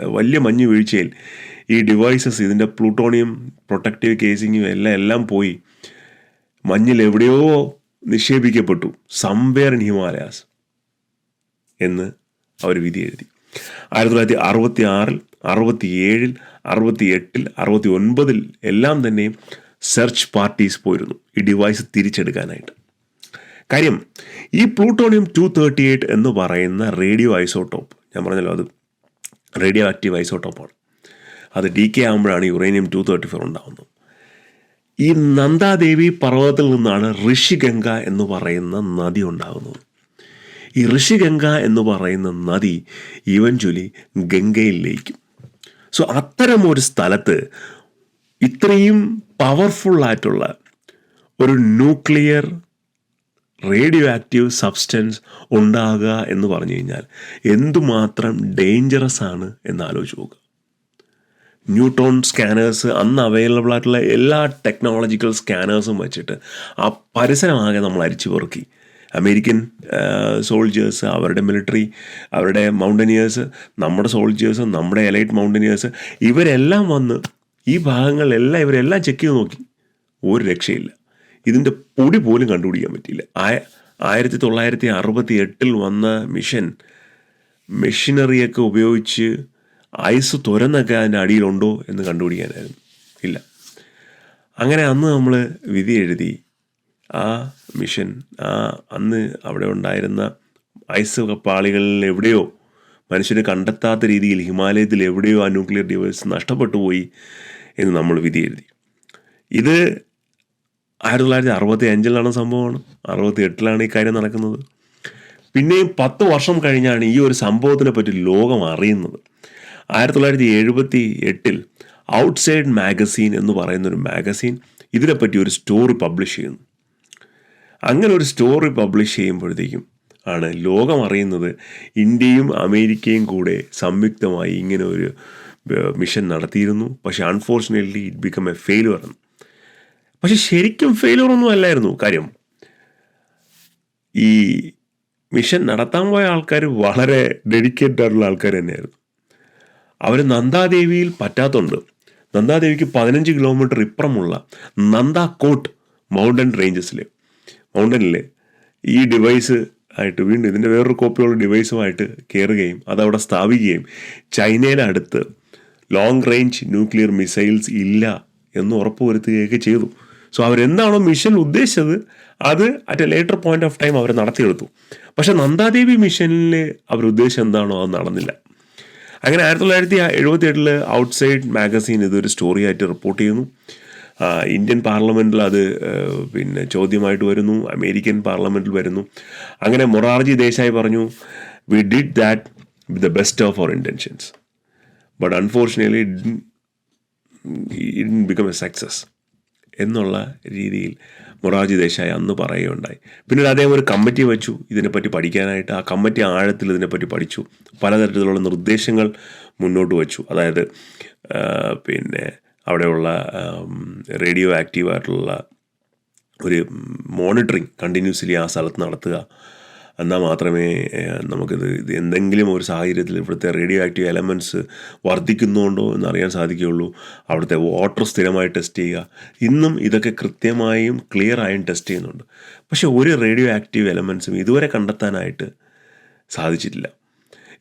വലിയ മഞ്ഞ് വീഴ്ചയിൽ ഈ ഡിവൈസസ് ഇതിന്റെ പ്ലൂട്ടോണിയം പ്രൊട്ടക്റ്റീവ് കേസിങ്ങും എല്ലാം എല്ലാം പോയി. മഞ്ഞിൽ എവിടെയോ നിക്ഷേപിക്കപ്പെട്ടു. സംവെയർ ഇൻ ഹിമാലയാസ് എന്ന് അവർ വിധി എഴുതി. ആയിരത്തി തൊള്ളായിരത്തി അറുപത്തി ആറിൽ അറുപത്തി ഏഴിൽ അറുപത്തി എട്ടിൽ അറുപത്തി ഒൻപതിൽ എല്ലാം തന്നെ സെർച്ച് പാർട്ടീസ് പോയിരുന്നു ഈ ഡിവൈസ് തിരിച്ചെടുക്കാനായിട്ട്. കാര്യം ഈ പ്ലൂട്ടോണിയം ടു തേർട്ടി എയ്റ്റ് എന്ന് പറയുന്ന റേഡിയോ ഐസോട്ടോപ്പ് ഞാൻ പറഞ്ഞല്ലോ അത് റേഡിയോ ആക്റ്റീവ് ഐസോട്ടോപ്പാണ് അത് ഡി കെ ആകുമ്പോഴാണ് യുറേനിയം ടു തേർട്ടി ഫോർ ഉണ്ടാകുന്നത് ഈ നന്ദാദേവി പർവതത്തിൽ നിന്നാണ് ഋഷി ഗംഗ എന്ന് പറയുന്ന നദി ഉണ്ടാകുന്നത് ഈ ഋഷിഗംഗ എന്ന് പറയുന്ന നദി ഇവഞ്ച്വലി ഗംഗയിൽ ലയിക്കും സോ അത്തരം ഒരു സ്ഥലത്ത് ഇത്രയും പവർഫുള്ളായിട്ടുള്ള ഒരു ന്യൂക്ലിയർ റേഡിയോ ആക്റ്റീവ് സബ്സ്റ്റൻസ് ഉണ്ടാകുക എന്ന് പറഞ്ഞു കഴിഞ്ഞാൽ എന്തുമാത്രം ഡേഞ്ചറസ് ആണ് എന്ന് ആലോചിച്ച് നോക്കുക. ന്യൂട്രോൺ സ്കാനേഴ്സ് അന്ന് അവൈലബിൾ ആയിട്ടുള്ള എല്ലാ ടെക്നോളജിക്കൽ സ്കാനേഴ്സും വെച്ചിട്ട് ആ പരിസരമാകെ നമ്മൾ അരിച്ചു പെറുക്കി അമേരിക്കൻ സോൾജേഴ്സ് അവരുടെ മിലിറ്ററി അവരുടെ മൗണ്ടനിയേഴ്സ് നമ്മുടെ സോൾജേഴ്സ് നമ്മുടെ എലൈറ്റ് മൗണ്ടനിയേഴ്സ് ഇവരെല്ലാം വന്ന് ഈ ഭാഗങ്ങളിലെല്ലാം ഇവരെല്ലാം ചെക്ക് ചെയ്ത് നോക്കി. ഒരു രക്ഷയില്ല. ഇതിന്റെ പൊടി പോലും കണ്ടുപിടിക്കാൻ പറ്റിയില്ല. ആയ ആയിരത്തി തൊള്ളായിരത്തി അറുപത്തി എട്ടിൽ വന്ന മിഷൻ മെഷീനറിയൊക്കെ ഉപയോഗിച്ച് ഐസ് തുരന്നൊക്കെ അതിന്റെ അടിയിലുണ്ടോ എന്ന് കണ്ടുപിടിക്കാനായിരുന്നു. ഇല്ല. അങ്ങനെ അന്ന് നമ്മൾ വിധി എഴുതി. ആ മിഷൻ ആ അന്ന് അവിടെ ഉണ്ടായിരുന്ന ഐസ് പാളികളിൽ എവിടെയോ മനുഷ്യന് കണ്ടെത്താത്ത രീതിയിൽ ഹിമാലയത്തിൽ എവിടെയോ ആ ന്യൂക്ലിയർ ഡിവൈസ് നഷ്ടപ്പെട്ടു പോയി എന്ന് നമ്മൾ വിധി എഴുതി. ഇത് ആയിരത്തി തൊള്ളായിരത്തി അറുപത്തി അഞ്ചിലാണ് സംഭവമാണ്. അറുപത്തി എട്ടിലാണ് ഈ കാര്യം നടക്കുന്നത്. പിന്നെയും പത്ത് വർഷം കഴിഞ്ഞാണ് ഈ ഒരു സംഭവത്തിനെ പറ്റി ലോകം അറിയുന്നത്. ആയിരത്തി തൊള്ളായിരത്തി എഴുപത്തി എട്ടിൽ ഔട്ട്സൈഡ് മാഗസീൻ എന്ന് പറയുന്നൊരു മാഗസീൻ ഇതിനെപ്പറ്റി ഒരു സ്റ്റോറി പബ്ലിഷ് ചെയ്യുന്നു. അങ്ങനെ ഒരു സ്റ്റോറി പബ്ലിഷ് ചെയ്യുമ്പോഴത്തേക്കും ആണ് ലോകം അറിയുന്നത് ഇന്ത്യയും അമേരിക്കയും കൂടെ സംയുക്തമായി ഇങ്ങനെ ഒരു മിഷൻ നടത്തിയിരുന്നു. പക്ഷെ unfortunately it become a failure എന്ന് പക്ഷെ ശരിക്കും ഫെയിലുവർ ഒന്നും അല്ലായിരുന്നു. കാര്യം ഈ മിഷൻ നടത്താൻ പോയ ആൾക്കാർ വളരെ ഡെഡിക്കേറ്റഡ് ആയിട്ടുള്ള ആൾക്കാർ തന്നെയായിരുന്നു. അവർ നന്ദാദേവിയിൽ പറ്റാത്തതുണ്ട് നന്ദാദേവിക്ക് പതിനഞ്ച് കിലോമീറ്റർ ഇപ്പുറമുള്ള നന്ദാക്കോട്ട് മൗണ്ടൻ റേഞ്ചസിൽ മൗണ്ടനിൽ ഈ ഡിവൈസ് ആയിട്ട് വീണ്ടും ഇതിന്റെ വേറൊരു കോപ്പിയുള്ള ഡിവൈസുമായിട്ട് കയറുകയും അതവിടെ സ്ഥാപിക്കുകയും ചൈനയുടെ അടുത്ത് ലോങ് റേഞ്ച് ന്യൂക്ലിയർ മിസൈൽസ് ഇല്ല എന്ന് ഉറപ്പുവരുത്തുകയൊക്കെ ചെയ്തു. സോ അവരെന്താണോ മിഷൻ ഉദ്ദേശിച്ചത് അത് at a later point of time അവർ നടത്തിയെടുത്തു. പക്ഷെ നന്ദാദേവി മിഷനിൽ അവർ ഉദ്ദേശം എന്താണോ അത് നടന്നില്ല. അങ്ങനെ ആയിരത്തി തൊള്ളായിരത്തി എഴുപത്തി എട്ടിൽ ഔട്ട്സൈഡ് മാഗസീൻ ഇതൊരു സ്റ്റോറിയായിട്ട് റിപ്പോർട്ട് ചെയ്യുന്നു. ഇന്ത്യൻ പാർലമെന്റിൽ അത് പിന്നെ ചോദ്യമായിട്ട് വരുന്നു അമേരിക്കൻ പാർലമെന്റിൽ വരുന്നു. അങ്ങനെ മൊറാർജി ദേശായി പറഞ്ഞു we did that with the best of our intentions but unfortunately in become a success എന്നുള്ള രീതിയിൽ മൊറാർജി ദേശായി അന്ന് പറയുകയുണ്ടായി. പിന്നീട് അദ്ദേഹം ഒരു കമ്മിറ്റി വെച്ചു ഇതിനെപ്പറ്റി പഠിക്കാനായിട്ട്. ആ കമ്മിറ്റി ആഴത്തിൽ ഇതിനെപ്പറ്റി പഠിച്ചു. പലതരത്തിലുള്ള നിർദ്ദേശങ്ങൾ മുന്നോട്ട് വച്ചു. അതായത് പിന്നെ അവിടെയുള്ള റേഡിയോ ആക്റ്റീവ് ആയിട്ടുള്ള ഒരു മോണിറ്ററിങ് കണ്ടിന്യൂസ്ലി ആ സ്ഥലത്ത് നടത്തുക. എന്നാൽ മാത്രമേ നമുക്കിത് ഇത് എന്തെങ്കിലും ഒരു സാഹചര്യത്തിൽ ഇവിടുത്തെ റേഡിയോ ആക്റ്റീവ് എലമെന്റ്സ് വർദ്ധിക്കുന്നുണ്ടോ എന്ന് അറിയാൻ സാധിക്കുകയുള്ളൂ. അവിടുത്തെ വാട്ടർ സ്ഥിരമായി ടെസ്റ്റ് ചെയ്യുക. ഇന്നും ഇതൊക്കെ കൃത്യമായും ക്ലിയർ ആയും ടെസ്റ്റ് ചെയ്യുന്നുണ്ട്. പക്ഷേ ഒരു റേഡിയോ ആക്റ്റീവ് എലമെന്റ്സും ഇതുവരെ കണ്ടെത്താനായിട്ട് സാധിച്ചിട്ടില്ല.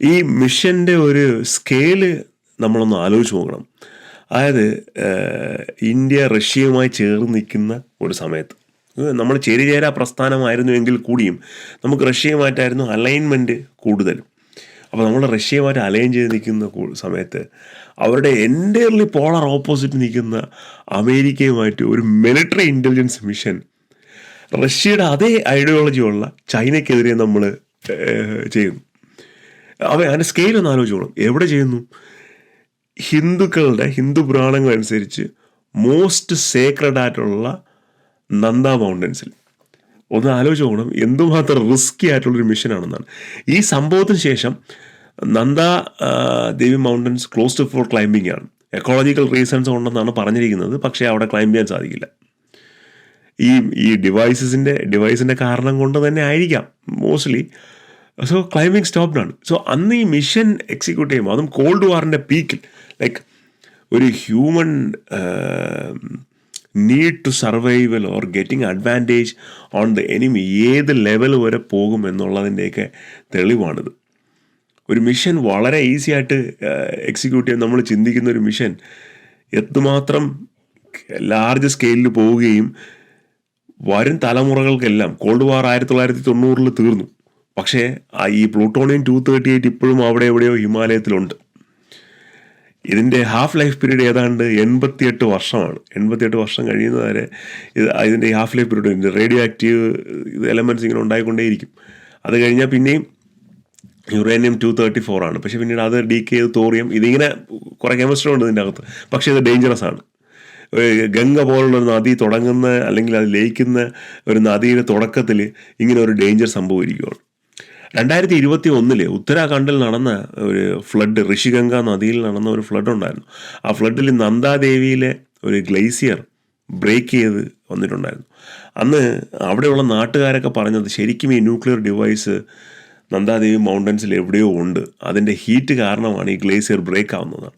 ഈ മിഷന്റെ ഒരു സ്കെയിൽ നമ്മളൊന്ന് ആലോചിച്ച് നോക്കണം. അതായത് ഇന്ത്യ റഷ്യയുമായി ചേർന്ന് നിൽക്കുന്ന ഒരു സമയത്ത്. നമ്മൾ ചേരിചേരാ പ്രസ്ഥാനമായിരുന്നുവെങ്കിൽ കൂടിയും നമുക്ക് റഷ്യയുമായിട്ടായിരുന്നു അലൈൻമെന്റ് കൂടുതലും അപ്പോൾ നമ്മൾ റഷ്യയുമായിട്ട് അലൈൻ ചെയ്ത് നിൽക്കുന്ന സമയത്ത് അവരുടെ എന്റയർലി പോളർ ഓപ്പോസിറ്റ് നിൽക്കുന്ന അമേരിക്കയുമായിട്ട് ഒരു മിലിറ്ററി ഇന്റലിജൻസ് മിഷൻ റഷ്യയുടെ അതേ ഐഡിയോളജിയുള്ള ചൈനയ്ക്കെതിരെ നമ്മൾ ചെയ്യുന്നു. അവ അതിന്റെ സ്കെയിൽ ഒന്ന് ആലോചിച്ചോളും എവിടെ ചെയ്യുന്നു? ഹിന്ദുക്കളുടെ ഹിന്ദു പുരാണങ്ങൾ അനുസരിച്ച് മോസ്റ്റ് സേക്രഡ് ആയിട്ടുള്ള നന്ദ മൗണ്ടൻസിൽ ഒന്ന് ആലോചിച്ച് നോക്കണം എന്തുമാത്രം റിസ്കി ആയിട്ടുള്ളൊരു മിഷനാണെന്നാണ് ഈ സംഭവത്തിന് ശേഷം Nanda Devi mountains closed for climbing ആണ്. എക്കോളജിക്കൽ റീസൺസ് ഉണ്ടെന്നാണ് പറഞ്ഞിരിക്കുന്നത് പക്ഷേ അവിടെ ക്ലൈംബ് ചെയ്യാൻ സാധിക്കില്ല. ഈ ഈ ഡിവൈസസിന്റെ ഡിവൈസിന്റെ കാരണം കൊണ്ട് തന്നെ ആയിരിക്കാം മോസ്റ്റ്ലി സോ ക്ലൈമ്പിംഗ് സ്റ്റോപ്ഡാണ് സോ അന്ന് ഈ മിഷൻ എക്സിക്യൂട്ട് ചെയ്യുമ്പോൾ അതും കോൾഡ് വാറിന്റെ പീക്കിൽ ലൈക്ക് ഒരു human need to survival or getting advantage on the enemy ഏത് ലെവൽ വരെ പോകും എന്നുള്ളതിന്റെയൊക്കെ തെളിവാണിത്. ഒരു മിഷൻ വളരെ ഈസി ആയിട്ട് എക്സിക്യൂട്ട് ചെയ്യാൻ നമ്മൾ ചിന്തിക്കുന്ന ഒരു മിഷൻ എത്രമാത്രം ലാർജ് സ്കെയിലിൽ പോവുകയും വരും തലമുറകൾക്കെല്ലാം കോൾഡ് വാർ ആയിരത്തി തൊള്ളായിരത്തി തൊണ്ണൂറിൽ തീർന്നു. പക്ഷേ ഈ പ്ലൂട്ടോണിയം ടു തേർട്ടി എയ്റ്റ് ഇപ്പോഴും അവിടെ എവിടെയോ ഹിമാലയത്തിലുണ്ട്. ഇതിന്റെ ഹാഫ് ലൈഫ് പീരീഡ് ഏതാണ്ട് എൺപത്തിയെട്ട് വർഷമാണ്. എൺപത്തിയെട്ട് വർഷം കഴിയുന്നവരെ ഇത് ഇതിന്റെ half life period radioactive elements ഇങ്ങനെ ഉണ്ടായിക്കൊണ്ടേയിരിക്കും. അത് കഴിഞ്ഞാൽ പിന്നെയും യുറേനിയം ടു തേർട്ടി ഫോർ ആണ്. പക്ഷേ പിന്നീട് അത് ഡി കെ തോറിയം ഇതിങ്ങനെ കുറേ കെമിസ്ട്രി ഉണ്ട് ഇതിന്റെ അകത്ത്. പക്ഷേ ഇത് ഡേഞ്ചറസ് ആണ്. ഗംഗ പോലുള്ള ഒരു നദി തുടങ്ങുന്ന അല്ലെങ്കിൽ അത് ലയിക്കുന്ന ഒരു നദിയുടെ തുടക്കത്തിൽ ഇങ്ങനെ ഒരു ഡേഞ്ചർ സംഭവിക്കുകയാണ്. രണ്ടായിരത്തി ഇരുപത്തി ഒന്നിൽ ഉത്തരാഖണ്ഡിൽ നടന്ന ഒരു ഫ്ലഡ് ഋഷിഗംഗ നദിയിൽ നടന്ന ഒരു ഫ്ലഡ് ഉണ്ടായിരുന്നു. ആ ഫ്ലഡിൽ നന്ദാദേവിയിലെ ഒരു ഗ്ലേസിയർ ബ്രേക്ക് ചെയ്ത് വന്നിട്ടുണ്ടായിരുന്നു. അന്ന് അവിടെയുള്ള നാട്ടുകാരൊക്കെ പറഞ്ഞത് ശരിക്കും ഈ ന്യൂക്ലിയർ ഡിവൈസ് നന്ദാദേവി മൗണ്ടൻസിൽ എവിടെയോ ഉണ്ട്. അതിന്റെ ഹീറ്റ് കാരണമാണ് ഈ ഗ്ലേസിയർ ബ്രേക്ക് ആവുന്നത്.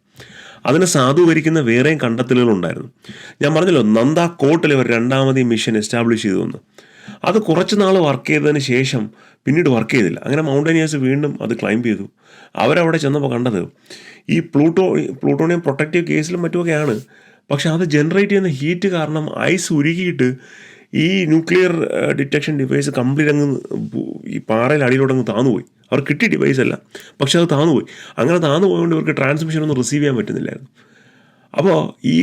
അതിനെ സാധൂകരിക്കുന്ന വേറെയും കണ്ടെത്തലുകളുണ്ടായിരുന്നു ഞാൻ പറഞ്ഞല്ലോ നന്ദ കോട്ടിൽ ഇവർ രണ്ടാമത് മിഷൻ എസ്റ്റാബ്ലിഷ് ചെയ്തു വന്നു അത് കുറച്ച് നാൾ വർക്ക് ചെയ്തതിന് ശേഷം പിന്നീട് വർക്ക് ചെയ്തില്ല. അങ്ങനെ മൗണ്ടനിയേഴ്സ് വീണ്ടും അത് ക്ലൈംബ് ചെയ്തു. അവരവിടെ ചെന്നപ്പോൾ കണ്ടത് ഈ പ്ലൂട്ടോ പ്ലൂട്ടോണിയം പ്രൊട്ടക്റ്റീവ് കേസിലും മറ്റുമൊക്കെയാണ്. പക്ഷെ അത് ജനറേറ്റ് ചെയ്യുന്ന ഹീറ്റ് കാരണം ഐസ് ഉരുകിയിട്ട് ഈ ന്യൂക്ലിയർ ഡിറ്റക്ഷൻ ഡിവൈസ് കംപ്ലീറ്റ് അങ്ങ് ഈ പാറയിൽ അടിയിലൂടെ അങ്ങ് താന്നുപോയി. അവർ കിട്ടിയ ഡിവൈസ് അല്ല. പക്ഷെ അത് താന്നുപോയി. അങ്ങനെ താന്നു പോയതുകൊണ്ട് ഇവർക്ക് ട്രാൻസ്മിഷൻ ഒന്നും റിസീവ് ചെയ്യാൻ പറ്റുന്നില്ലായിരുന്നു. അപ്പോൾ ഈ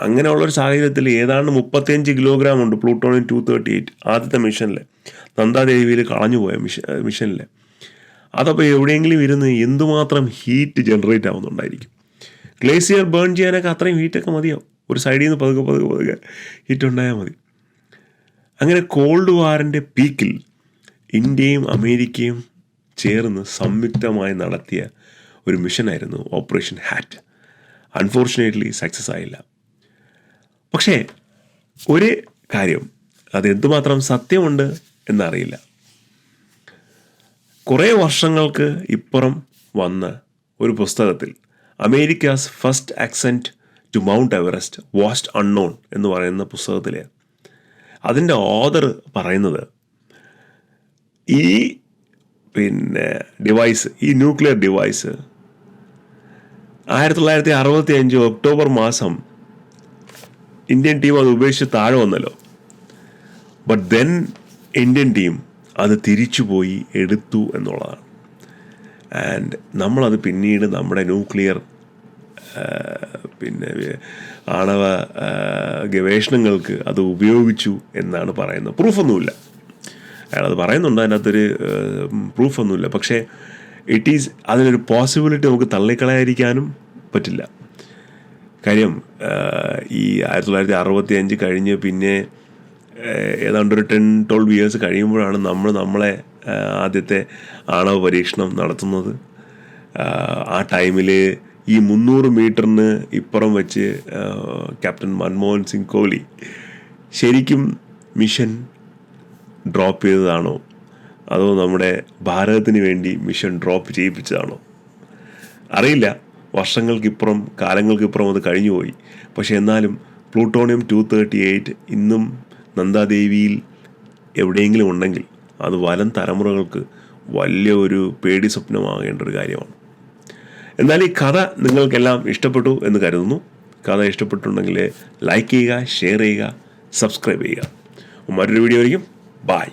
അങ്ങനെയുള്ളൊരു സാഹചര്യത്തിൽ ഏതാണ്ട് മുപ്പത്തിയഞ്ച് കിലോഗ്രാം ഉണ്ട് പ്ലൂട്ടോണിയം ടു തേർട്ടി എയ്റ്റ് ആദ്യത്തെ മിഷനിൽ നന്ദാദേവിയിൽ കളഞ്ഞുപോയ മിഷൻ മിഷനിൽ അതപ്പോൾ എവിടെയെങ്കിലും ഇരുന്ന് എന്തുമാത്രം ഹീറ്റ് ജനറേറ്റ് ആവുന്നുണ്ടായിരിക്കും? ഗ്ലേസിയർ ബേൺ ചെയ്യാനൊക്കെ അത്രയും ഹീറ്റൊക്കെ മതിയാവും ഒരു സൈഡിൽ നിന്ന് പതുക്കെ പതുക്കെ പതുക്കെ ഹീറ്റ് ഉണ്ടായാൽ മതി. അങ്ങനെ കോൾഡ് വാറിന്റെ പീക്കിൽ ഇന്ത്യയും അമേരിക്കയും ചേർന്ന് സംയുക്തമായി നടത്തിയ ഒരു മിഷനായിരുന്നു ഓപ്പറേഷൻ ഹാറ്റ് അൺഫോർച്ചുനേറ്റ്ലി സക്സസ് ആയില്ല. പക്ഷേ ഒരു കാര്യം അതെന്തുമാത്രം സത്യമുണ്ട് എന്നറിയില്ല. കുറേ വർഷങ്ങൾക്ക് ഇപ്പുറം വന്ന ഒരു പുസ്തകത്തിൽ America's first ascent to Mount Everest vast unknown എന്ന് പറയുന്ന പുസ്തകത്തിൽ അതിന്റെ ഓദർ പറയുന്നത് ഈ പിന്നെ ഡിവൈസ് ഈ ന്യൂക്ലിയർ ഡിവൈസ് ആയിരത്തി തൊള്ളായിരത്തി അറുപത്തി അഞ്ച് ഒക്ടോബർ മാസം ഇന്ത്യൻ ടീം അത് ഉപേക്ഷിച്ച് താഴെ വന്നല്ലോ. ബട്ട് ദെൻ ഇന്ത്യൻ ടീം അത് തിരിച്ചുപോയി എടുത്തു എന്നുള്ളതാണ്. ആൻഡ് നമ്മളത് പിന്നീട് നമ്മുടെ ന്യൂക്ലിയർ പിന്നെ ആണവ ഗവേഷണങ്ങൾക്ക് അത് ഉപയോഗിച്ചു എന്നാണ് പറയുന്നത്. പ്രൂഫൊന്നുമില്ല അയാളത് പറയുന്നുണ്ട് അതിനകത്തൊരു പ്രൂഫൊന്നുമില്ല പക്ഷേ ഇറ്റ് ഈസ് അതിനൊരു പോസിബിലിറ്റി നമുക്ക് തള്ളിക്കളയാതിരിക്കാനും പറ്റില്ല. കാര്യം ഈ ആയിരത്തി തൊള്ളായിരത്തി അറുപത്തി അഞ്ച് കഴിഞ്ഞ് പിന്നെ ഏതാണ്ട് ഒരു ടെൻ ട്വൽവ് ഇയേഴ്സ് കഴിയുമ്പോഴാണ് നമ്മൾ നമ്മളെ ആദ്യത്തെ ആണവ പരീക്ഷണം നടത്തുന്നത്. ആ ടൈമിൽ ഈ മുന്നൂറ് മീറ്ററിന് ഇപ്പുറം വെച്ച് ക്യാപ്റ്റൻ മൻമോഹൻ സിംഗ് കോഹ്ലി ശരിക്കും മിഷൻ ഡ്രോപ്പ് ചെയ്തതാണോ അതോ നമ്മുടെ ഭാരതത്തിന് വേണ്ടി മിഷൻ ഡ്രോപ്പ് ചെയ്യിപ്പിച്ചതാണോ? അറിയില്ല. വർഷങ്ങൾക്കിപ്പുറം കാലങ്ങൾക്കിപ്പുറം അത് കഴിഞ്ഞുപോയി. പക്ഷെ എന്നാലും പ്ലൂട്ടോണിയം ടു തേർട്ടി എയ്റ്റ് ഇന്നും നന്ദാദേവിയിൽ എവിടെയെങ്കിലും ഉണ്ടെങ്കിൽ അത് വലം തലമുറകൾക്ക് വലിയ ഒരു പേടി സ്വപ്നമാകേണ്ട ഒരു കാര്യമാണ്. എന്നാൽ ഈ കഥ നിങ്ങൾക്കെല്ലാം ഇഷ്ടപ്പെട്ടു എന്ന് കരുതുന്നു. കഥ ഇഷ്ടപ്പെട്ടുണ്ടെങ്കിൽ ലൈക്ക് ചെയ്യുക ഷെയർ ചെയ്യുക സബ്സ്ക്രൈബ് ചെയ്യുക. മറ്റൊരു വീഡിയോ ആയിരിക്കും. ബായ്